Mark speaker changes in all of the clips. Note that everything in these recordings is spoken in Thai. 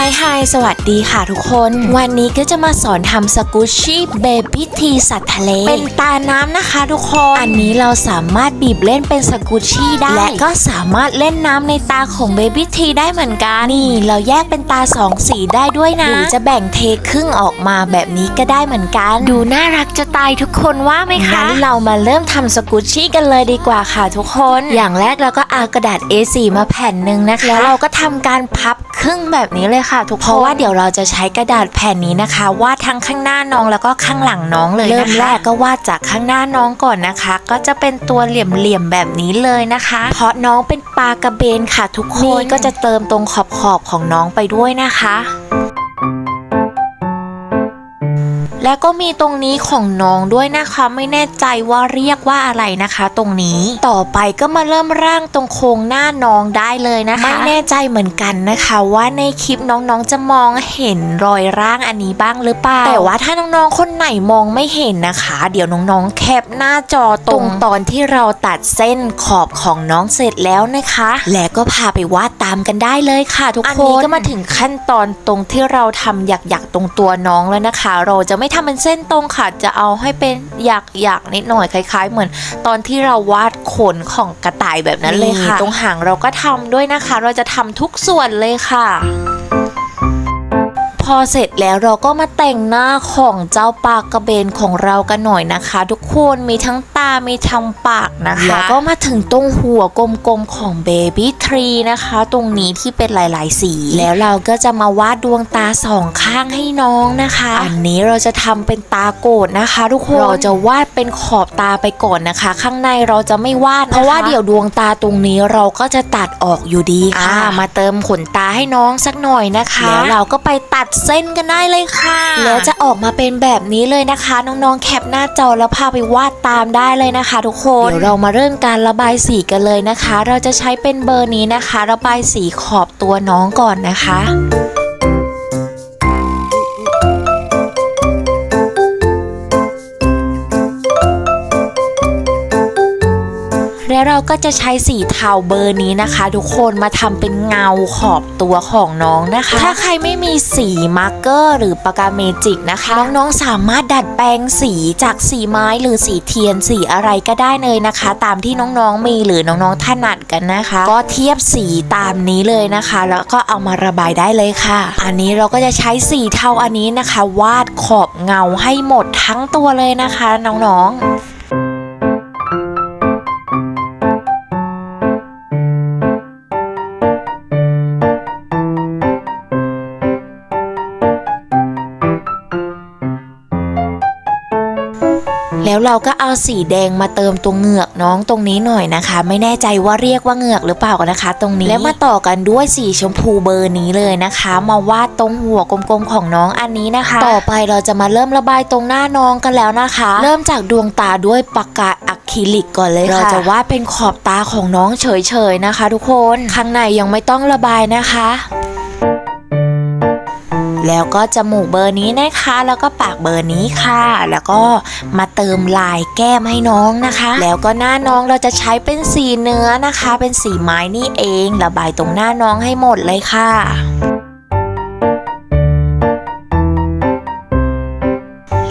Speaker 1: ายฮายสวัสดีค่ะทุกคน วันนี้ก็จะมาสอนทำสกูชี่เบบี้ทีสัตว์ทะเล เป็นตาน้ำนะคะทุกคน อันนี้เราสามารถบีบเล่นเป็นสกูชี่ได้ และก็สามารถเล่นน้ำในตาของเบบี้ทีได้เหมือนกัน นี่ เราแยกเป็นตาสองสีได้ด้วยนะ หรือจะแบ่งเทครึ่งออกมาแบบนี้ก็ได้เหมือนกัน ดูน่ารักจะตายทุกคนว่าไหมคะงั้นเรามาเริ่มทำสกูชี่กันเลยดีกว่าค่ะทุกคน อย่างแรกเราก็เอากระดาษ A4 มาแผ่นหนึ่งนะคะแล้วเราก็ทำการพับครึ่งแบบนี้เลยค่ะทุกคนเพราะว่าเดี๋ยวเราจะใช้กระดาษแผ่นนี้นะคะวาดทั้งข้างหน้าน้องแล้วก็ข้างหลังน้องเลยนะคะเริ่มแรกก็วาดจากข้างหน้าน้องก่อนนะคะ ก็จะเป็นตัวเหลี่ยมๆแบบนี้เลยนะคะ เพราะน้องเป็นปลากระเบนค่ะ ทุกคนนี่ก็จะเติมตรงขอบๆของน้องไปด้วยนะคะ แล้วก็มีตรงนี้ของน้องด้วยนะคะ ไม่แน่ใจว่าเรียกว่าอะไรนะคะ ตรงนี้ต่อไปก็มาเริ่มร่างตรงโครงหน้าน้องได้เลยนะคะ ไม่แน่ใจเหมือนกันนะคะ ว่าในคลิปน้องๆจะมองเห็นรอยร่างอันนี้บ้างหรือเปล่าแต่ว่าถ้าน้องๆคนไหนมองไม่เห็นนะคะ เดี๋ยวน้องๆแคปหน้าจอตรงตอนที่เราตัดเส้นขอบของน้องเสร็จแล้วนะคะ แล้วก็พาไปวาดตามกันได้เลยค่ะ ทุกคนอันนี้ก็มาถึงขั้นตอนตรงที่เราทำหยักๆตรงตัวน้องแล้วนะคะ เราจะไม่ทำเป็นเส้นตรงค่ะ จะเอาให้เป็นหยักหยักนิดหน่อยคล้าย ๆ เหมือนตอนที่เราวาดขนของกระต่ายแบบนั้นเลยค่ะ ตรงหางเราก็ทำด้วยนะคะ เราจะทำทุกส่วนเลยค่ะ อเสร็จแล้วเราก็มาแต่งหน้าของเจ้าปลากระเบนของเรากันหน่อยนะคะ ทุกคนมีทั้งตา มีทั้งปากนะคะแล้วก็มาถึงตรงหัวกลมๆของเบบี้ทรีนะคะ ตรงนี้ที่เป็นหลาย ๆ สี แล้วเราก็จะมาวาดดวงตาสองข้างให้น้องนะคะ อันนี้เราจะทำเป็นตาโกดนะคะ ทุกคนเราจะวาดเป็นขอบตาไปก่อนนะคะ ข้างในเราจะไม่วาดนะคะเพราะว่าเดี๋ยวดวงตาตรงนี้เราก็จะตัดออกอยู่ดีค่ะ มาเติมขนตาให้น้องสักหน่อยนะคะ แล้วเราก็ไปตัดเส้นกันได้เลยค่ะ แล้วจะออกมาเป็นแบบนี้เลยนะคะ น้องๆแคปหน้าจอแล้วพาไปวาดตามได้เลยนะคะ ทุกคนเดี๋ยวเรามาเริ่มการระบายสีกันเลยนะคะ เราจะใช้เป็นเบอร์นี้นะคะ ระบายสีขอบตัวน้องก่อนนะคะ แล้วเราก็จะใช้สีเทาเบอร์นี้นะคะ ทุกคนมาทำเป็นเงาขอบตัวของน้องนะคะ ถ้าใครไม่มีสีมาร์กเกอร์ หรือปากกาเมจิกนะคะ น้องๆสามารถดัดแปลงสีจากสีไม้หรือสีเทียนสีอะไรก็ได้เลยนะคะ ตามที่น้องๆมีหรือน้องๆถนัดกันนะคะ ก็เทียบสีตามนี้เลยนะคะ แล้วก็เอามาระบายได้เลยค่ะ อันนี้เราก็จะใช้สีเทาอันนี้นะคะ วาดขอบเงาให้หมดทั้งตัวเลยนะคะ น้องๆ เราก็เอาสีแดงมาเติมตรงเหงือกน้องตรงนี้หน่อยนะคะ ไม่แน่ใจว่าเรียกว่าเหงือกหรือเปล่านะคะ ตรงนี้แล้วมาต่อกันด้วยสีชมพูเบอร์นี้เลยนะคะ มาวาดตรงหัวกลมๆของน้องอันนี้นะคะ ต่อไปเราจะมาเริ่มระบายตรงหน้าน้องกันแล้วนะคะ เริ่มจากดวงตาด้วยปากกาอะคริลิกก่อนเลยเราจะวาดเป็นขอบตาของน้องเฉยๆนะคะ ทุกคนข้างในยังไม่ต้องระบายนะคะ แล้วก็จมูกเบอร์นี้นะคะ แล้วก็ปากเบอร์นี้ค่ะ แล้วก็มาเติมลายแก้มให้น้องนะคะ แล้วก็หน้าน้องเราจะใช้เป็นสีเนื้อนะคะ เป็นสีไม้นี่เอง ระบายตรงหน้าน้องให้หมดเลยค่ะ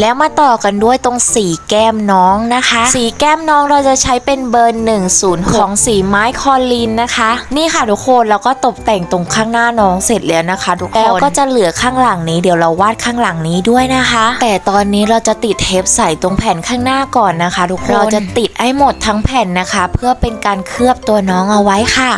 Speaker 1: แล้วมาต่อกันด้วยตรงสีแก้มน้องนะคะ สีแก้มน้องเราจะใช้เป็นเบอร์หนึ่งศูนย์ของสีไม้คอลินนะคะ นี่ค่ะทุกคนแล้วก็ตกแต่งตรงข้างหน้าน้องเสร็จแล้วนะคะ ทุกคนแล้วก็จะเหลือข้างหลังนี้เดี๋ยวเราวาดข้างหลังนี้ด้วยนะคะ แต่ตอนนี้เราจะติดเทปใส่ตรงแผ่นข้างหน้าก่อนนะคะ ทุกคนเราจะติดให้หมดทั้งแผ่นนะคะ เพื่อเป็นการเคลือบตัวน้องเอาไว้ค่ะ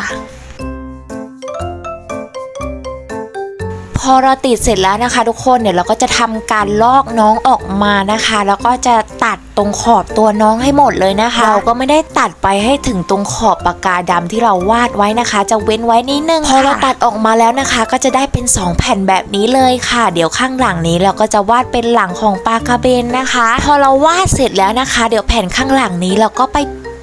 Speaker 1: พอเราติดเสร็จแล้วนะคะ ทุกคนเดี๋ยวเราก็จะทำการลอกน้องออกมานะคะ แล้วก็จะตัดตรงขอบตัวน้องให้หมดเลยนะคะ เราก็ไม่ได้ตัดไปให้ถึงตรงขอบปากกาดำที่เราวาดไว้นะคะ จะเว้นไว้นิดนึงพอเราตัดออกมาแล้วนะคะ ก็จะได้เป็น 2 แผ่นแบบนี้เลยค่ะ เดี๋ยวข้างหลังนี้เราก็จะวาดเป็นหลังของปลากระเบนนะคะ พอเราวาดเสร็จแล้วนะคะ เดี๋ยวแผ่นข้างหลังนี้เราก็ไป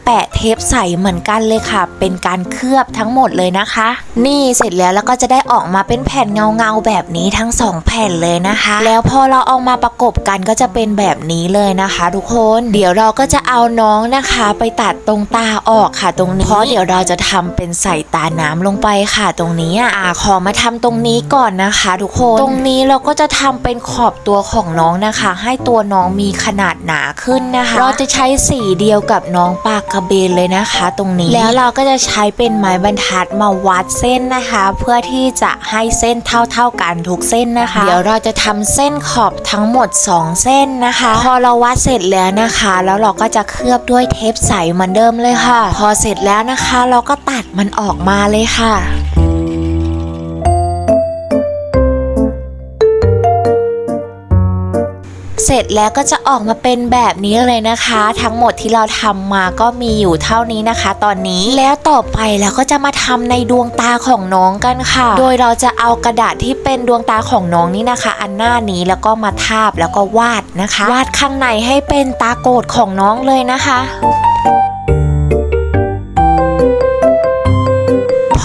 Speaker 1: แปะเทปใสเหมือนกันเลยค่ะ เป็นการเคลือบทั้งหมดเลยนะคะ นี่เสร็จแล้วแล้วก็จะได้ออกมาเป็นแผ่นเงาๆแบบนี้ทั้งสองแผ่นเลยนะคะ แล้วพอเราเอามาประกบกันก็จะเป็นแบบนี้เลยนะคะ ทุกคนเดี๋ยวเราก็จะเอาน้องนะคะ ไปตัดตรงตาออกค่ะ ตรงนี้เพราะเดี๋ยวเราจะทำเป็นใส่ตาน้ำลงไปค่ะ ตรงนี้อะอ่าขอมาทำตรงนี้ก่อนนะคะ ทุกคนตรงนี้เราก็จะทำเป็นขอบตัวของน้องนะคะ ให้ตัวน้องมีขนาดหนาขึ้นนะคะ เราจะใช้สีเดียวกับน้องปากกระเบนเลยนะคะ ตรงนี้ แล้วเราก็จะใช้เป็นไม้บรรทัดมาวัดเส้นนะคะ เพื่อที่จะให้เส้นเท่า ๆกันทุกเส้นนะคะ เดี๋ยวเราจะทำเส้นขอบทั้งหมด 2 เส้นนะคะ พอเราวัดเสร็จแล้วนะคะ แล้วเราก็จะเคลือบด้วยเทปใสเหมือนเดิมเลยค่ะ พอเสร็จแล้วนะคะ เราก็ตัดมันออกมาเลยค่ะ เสร็จแล้วก็จะออกมาเป็นแบบนี้เลยนะคะ ทั้งหมดที่เราทำมาก็มีอยู่เท่านี้นะคะ ตอนนี้แล้วต่อไปเราก็จะมาทำในดวงตาของน้องกันค่ะ โดยเราจะเอากระดาษที่เป็นดวงตาของน้องนี่นะคะ อันหน้านี้แล้วก็มาทาบแล้วก็วาดนะคะ วาดข้างในให้เป็นตาโกดของน้องเลยนะคะ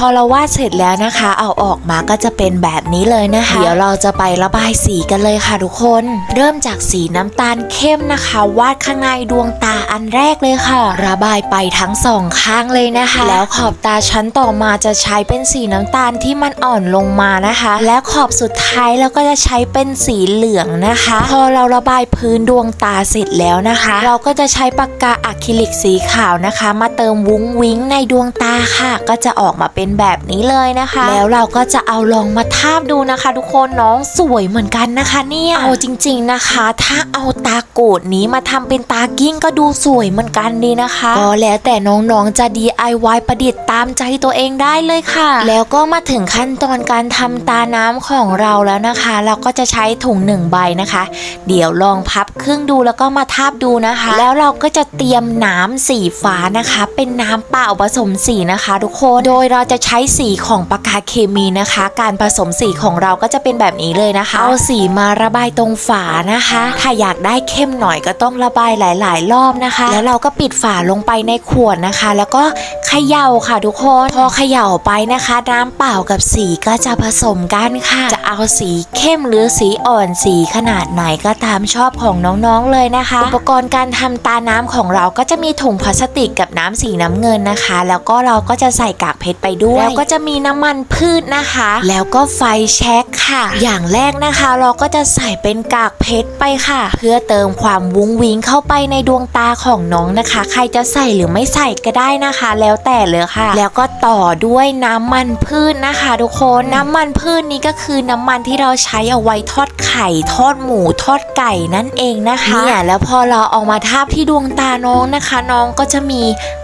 Speaker 1: พอเราวาดเสร็จแล้วนะคะ เอาออกมาก็จะเป็นแบบนี้เลยนะคะ เดี๋ยวเราจะไประบายสีกันเลยค่ะทุกคน เริ่มจากสีน้ำตาลเข้มนะคะ วาดข้างในดวงตาอันแรกเลยค่ะ ระบายไปทั้งสองข้างเลยนะคะ แล้วขอบตาชั้นต่อมาจะใช้เป็นสีน้ำตาลที่มันอ่อนลงมานะคะ และขอบสุดท้ายเราก็จะใช้เป็นสีเหลืองนะคะ พอเราระบายพื้นดวงตาเสร็จแล้วนะคะ เราก็จะใช้ปากกาอะคริลิกสีขาวนะคะ มาเติมวุ้งวิ้งในดวงตาค่ะ ก็จะออกมาเป็นแบบนี้เลยนะคะ แล้วเราก็จะเอาลองมาทาบดูนะคะ ทุกคนน้องสวยเหมือนกันนะคะเนี่ยเอาจริง ๆนะคะ ถ้าเอาตาโกดนี้มาทำเป็นตากิ้งก็ดูสวยเหมือนกันดีนะคะก็แล้วแต่น้องๆจะ DIY ประดิษฐ์ตามใจตัวเองได้เลยค่ะ แล้วก็มาถึงขั้นตอนการทำตาน้ำของเราแล้วนะคะ เราก็จะใช้ถุงหนึ่งใบนะคะ เดี๋ยวลองพับครึ่งดูแล้วก็มาทาบดูนะคะ แล้วเราก็จะเตรียมน้ำสีฟ้านะคะ เป็นน้ำเปล่าผสมสีนะคะ ทุกคนโดยเราจะใช้สีของปากกาเคมีนะคะ การผสมสีของเราก็จะเป็นแบบนี้เลยนะคะ เอาสีมาระบายตรงฝานะคะ ถ้าอยากได้เข้มหน่อยก็ต้องระบายหลาย ๆ รอบนะคะ แล้วเราก็ปิดฝาลงไปในขวดนะคะ แล้วก็เขย่าค่ะทุกคนพอเขย่าไปนะคะ น้ำเปล่ากับสีก็จะผสมกันค่ะ จะเอาสีเข้มหรือสีอ่อนสีขนาดไหนก็ตามชอบของน้องๆเลยนะคะ อุปกรณ์การทำตาน้ำของเราก็จะมีถุงพลาสติกกับน้ำสีน้ำเงินนะคะ แล้วก็เราก็จะใส่กากเพชรไปด้วยแล้วก็จะมีน้ำมันพืชนะคะ แล้วก็ไฟแช็กค่ะ อย่างแรกนะคะเราก็จะใส่เป็นกากเพชรไปค่ะ เพื่อเติมความวุ้งวิงเข้าไปในดวงตาของน้องนะคะ ใครจะใส่หรือไม่ใส่ก็ได้นะคะ แล้วแต่เลยค่ะ แล้วก็ต่อด้วยน้ำมันพืชนะคะ ทุกคนน้ำมันพืชนี้ก็คือน้ำมันที่เราใช้เอาไว้ทอดไข่ทอดหมูทอดไก่นั่นเองนะคะเนี่ยแล้วพอเราเอามาทาบที่ดวงตาน้องนะคะ น้องก็จะมี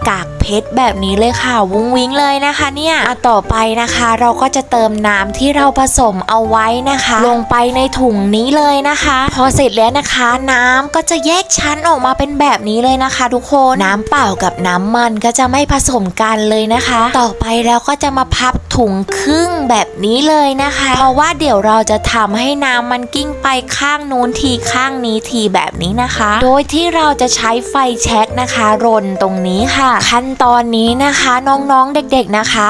Speaker 1: กากเพชรแบบนี้เลยค่ะ วุ้งวิงเลยนะคะ เนี่ยอะต่อไปนะคะ เราก็จะเติมน้ำที่เราผสมเอาไว้นะคะ ลงไปในถุงนี้เลยนะคะ พอเสร็จแล้วนะคะ น้ำก็จะแยกชั้นออกมาเป็นแบบนี้เลยนะคะ ทุกคนน้ำเปล่ากับน้ำมันก็จะไม่ผสมกันเลยนะคะ ต่อไปเราก็จะมาพับถุงครึ่งแบบนี้เลยนะคะ เพราะว่าเดี๋ยวเราจะทำให้น้ำมันกิ้งไปข้างนู้นทีข้างนี้ทีแบบนี้นะคะ โดยที่เราจะใช้ไฟแช็กนะคะ รนตรงนี้ค่ะ ขั้นตอนนี้นะคะน้องๆเด็กๆนะคะ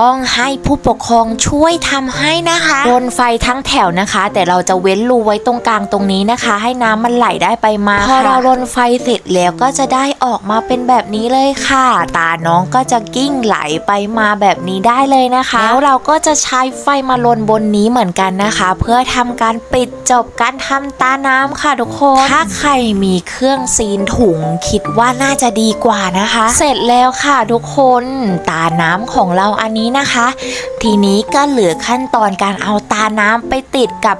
Speaker 1: ต้องให้ผู้ปกครองช่วยทำให้นะคะรนไฟทั้งแถวนะคะ แต่เราจะเว้นรูไว้ตรงกลางตรงนี้นะคะ ให้น้ำมันไหลได้ไปมาพอเรารนไฟเสร็จแล้วก็จะได้ออกมาเป็นแบบนี้เลยค่ะ ตาน้องก็จะกิ้งไหลไปมาแบบนี้ได้เลยนะคะแล้วเราก็จะใช้ไฟมาลนบนนี้เหมือนกันนะคะ เพื่อทำการปิดจบการทำตาน้ำค่ะทุกคนถ้าใครมีเครื่องซีนถุงคิดว่าน่าจะดีกว่านะคะ เสร็จแล้วค่ะทุกคนตาน้ำของเราอันนี้นะคะ ทีนี้ก็เหลือขั้นตอนการเอาตาน้ำไปติดกับ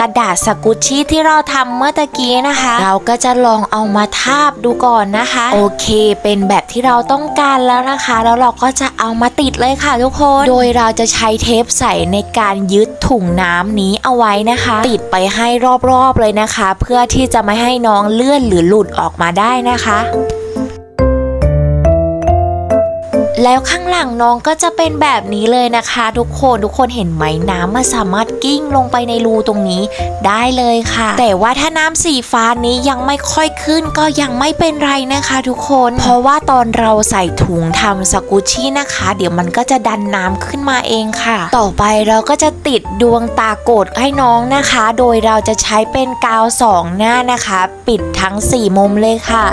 Speaker 1: กระดาษสกุชชี่ที่เราทำเมื่อตะกี้นะคะ เราก็จะลองเอามาทาบดูก่อนนะคะ โอเค เป็นแบบที่เราต้องการแล้วนะคะ แล้วเราก็จะเอามาติดเลยค่ะทุกคน โดยเราจะใช้เทปใสในการยึดถุงน้ำนี้เอาไว้นะคะ ติดไปให้รอบๆเลยนะคะ เพื่อที่จะไม่ให้น้องเลื่อนหรือหลุดออกมาได้นะคะ แล้วข้างหลังน้องก็จะเป็นแบบนี้เลยนะคะ ทุกคนทุกคนเห็นไหมน้ำมันสามารถกิ้งลงไปในรูตรงนี้ได้เลยค่ะ แต่ว่าถ้าน้ำสีฟ้านี้ยังไม่ค่อยขึ้นก็ยังไม่เป็นไรนะคะ ทุกคน เพราะว่าตอนเราใส่ถุงทำสกุชชี่นะคะ เดี๋ยวมันก็จะดันน้ำขึ้นมาเองค่ะ ต่อไปเราก็จะติดดวงตาโกดให้น้องนะคะ โดยเราจะใช้เป็นกาวสองหน้านะคะ ปิดทั้ง 4 มุมเลยค่ะ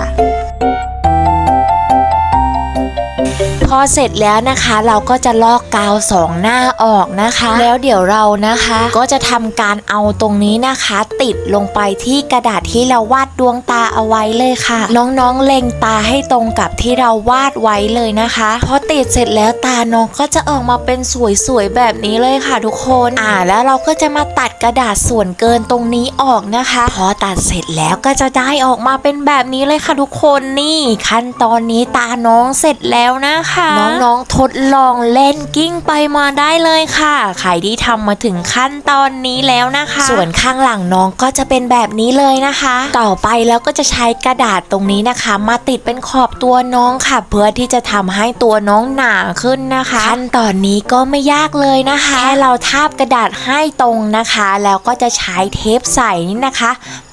Speaker 1: อเสร็จแล้วนะคะ เราก็จะลอกกาวสองหน้าออกนะคะ แล้วเดี๋ยวเรานะคะ ก็จะทำการเอาตรงนี้นะคะ ติดลงไปที่กระดาษที่เราวาดดวงตาเอาไว้เลยค่ะ น้องๆเล็งตาให้ตรงกับที่เราวาดไว้เลยนะคะพอติดเสร็จแล้วตาน้องก็จะออกมาเป็นสวยๆแบบนี้เลยค่ะทุกคนอ่าแล้วเราก็จะมาตัดกระดาษส่วนเกินตรงนี้ออกนะคะ พอตัดเสร็จแล้วก็จะได้ออกมาเป็นแบบนี้เลยค่ะทุกคนนี่ขั้นตอนนี้ตาน้องเสร็จแล้วนะคะน้องๆทดลองเล่นกิ้งไปมาได้เลยค่ะใครที่ทำมาถึงขั้นตอนนี้แล้วนะคะ ส่วนข้างหลังน้องก็จะเป็นแบบนี้เลยนะคะ ต่อไปแล้วก็จะใช้กระดาษตรงนี้นะคะ มาติดเป็นขอบตัวน้องค่ะ เพื่อที่จะทำให้ตัวน้องหนาขึ้นนะคะ ขั้นตอนนี้ก็ไม่ยากเลยนะคะแค่เราทาบกระดาษให้ตรงนะคะ แล้วก็จะใช้เทปใสนี่นะคะ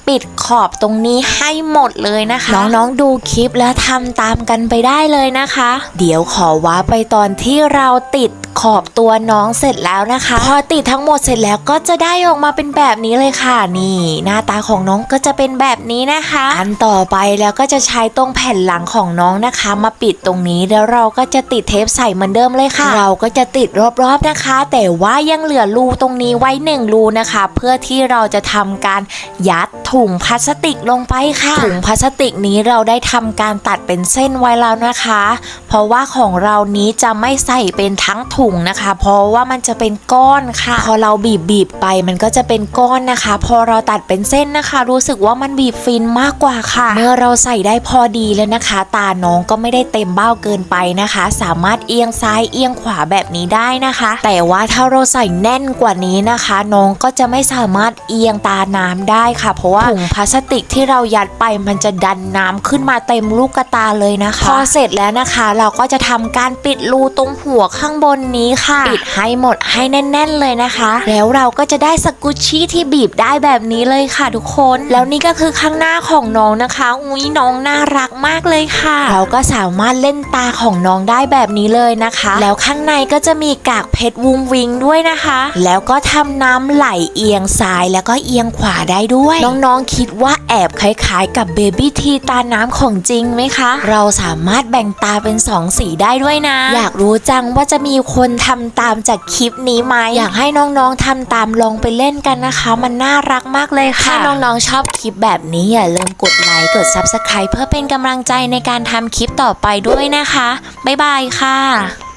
Speaker 1: ปิดขอบตรงนี้ให้หมดเลยนะคะ น้องๆดูคลิปแล้วทำตามกันไปได้เลยนะคะ เดี๋ยวขอว้าไปตอนที่เราติดขอบตัวน้องเสร็จแล้วนะคะ พอติดทั้งหมดเสร็จแล้วก็จะได้ออกมาเป็นแบบนี้เลยค่ะ นี่ หน้าตาของน้องก็จะเป็นแบบนี้นะคะอันต่อไปแล้วก็จะใช้ตรงแผ่นหลังของน้องนะคะ มาปิดตรงนี้แล้วเราก็จะติดเทปใส่เหมือนเดิมเลยค่ะ เราก็จะติดรอบๆนะคะ แต่ว่ายังเหลือรูตรงนี้ไว้หนึ่งรูนะคะ เพื่อที่เราจะทำการยัดถุงพลาสติกลงไปค่ะ ถุงพลาสติกนี้เราได้ทำการตัดเป็นเส้นไว้แล้วนะคะ เพราะว่าของเรานี้จะไม่ใส่เป็นทั้งถุงนะคะ เพราะว่ามันจะเป็นก้อนค่ะ พอเราบีบบีบๆไปมันก็จะเป็นก้อนนะคะ พอเราตัดเป็นเส้นนะคะ รู้สึกว่ามันบีบฟินมากกว่าค่ะ เมื่อเราใส่ได้พอดีแล้วนะคะ ตาน้องก็ไม่ได้เต็มเบ้าเกินไปนะคะ สามารถเอียงซ้ายเอียงขวาแบบนี้ได้นะคะ แต่ว่าถ้าเราใส่แน่นกว่านี้นะคะ น้องก็จะไม่สามารถเอียงตาน้ำได้ค่ะ เพราะว่าถุงพลาสติกที่เรายัดไปมันจะดันน้ำขึ้นมาเต็มลูกกระตาเลยนะคะ พอเสร็จแล้วนะคะ เราก็จะทำการปิดรูตรงหัวข้างบนนี้ค่ะ ปิดให้หมดให้แน่น ๆ เลยนะคะ แล้วเราก็จะได้สกุชชี่ที่บีบได้แบบนี้เลยค่ะทุกคน แล้วนี่ก็คือข้างหน้าของน้องนะคะ อุ้ยน้องน่ารักมากเลยค่ะ เราก็สามารถเล่นตาของน้องได้แบบนี้เลยนะคะ แล้วข้างในก็จะมีกากเพชรวุ้งวิงด้วยนะคะ แล้วก็ทำน้ำไหลเอียงซ้ายแล้วก็เอียงขวาได้ด้วยน้องๆ คิดว่าแอบคล้ายๆ กับเบบี้ทีตาน้ำของจริงไหมคะ เราสามารถแบ่งตาเป็นสองสีได้ด้วยนะ อยากรู้จังว่าจะมีคนทำตามจากคลิปนี้ไหมอยากให้น้องๆทำตามลองไปเล่นกันนะคะ มันน่ารักมากเลยค่ะ ถ้าน้องๆชอบคลิปแบบนี้อย่าลืมกดไลค์กด Subscribe เพื่อเป็นกำลังใจในการทำคลิปต่อไปด้วยนะคะ บ๊ายบายค่ะ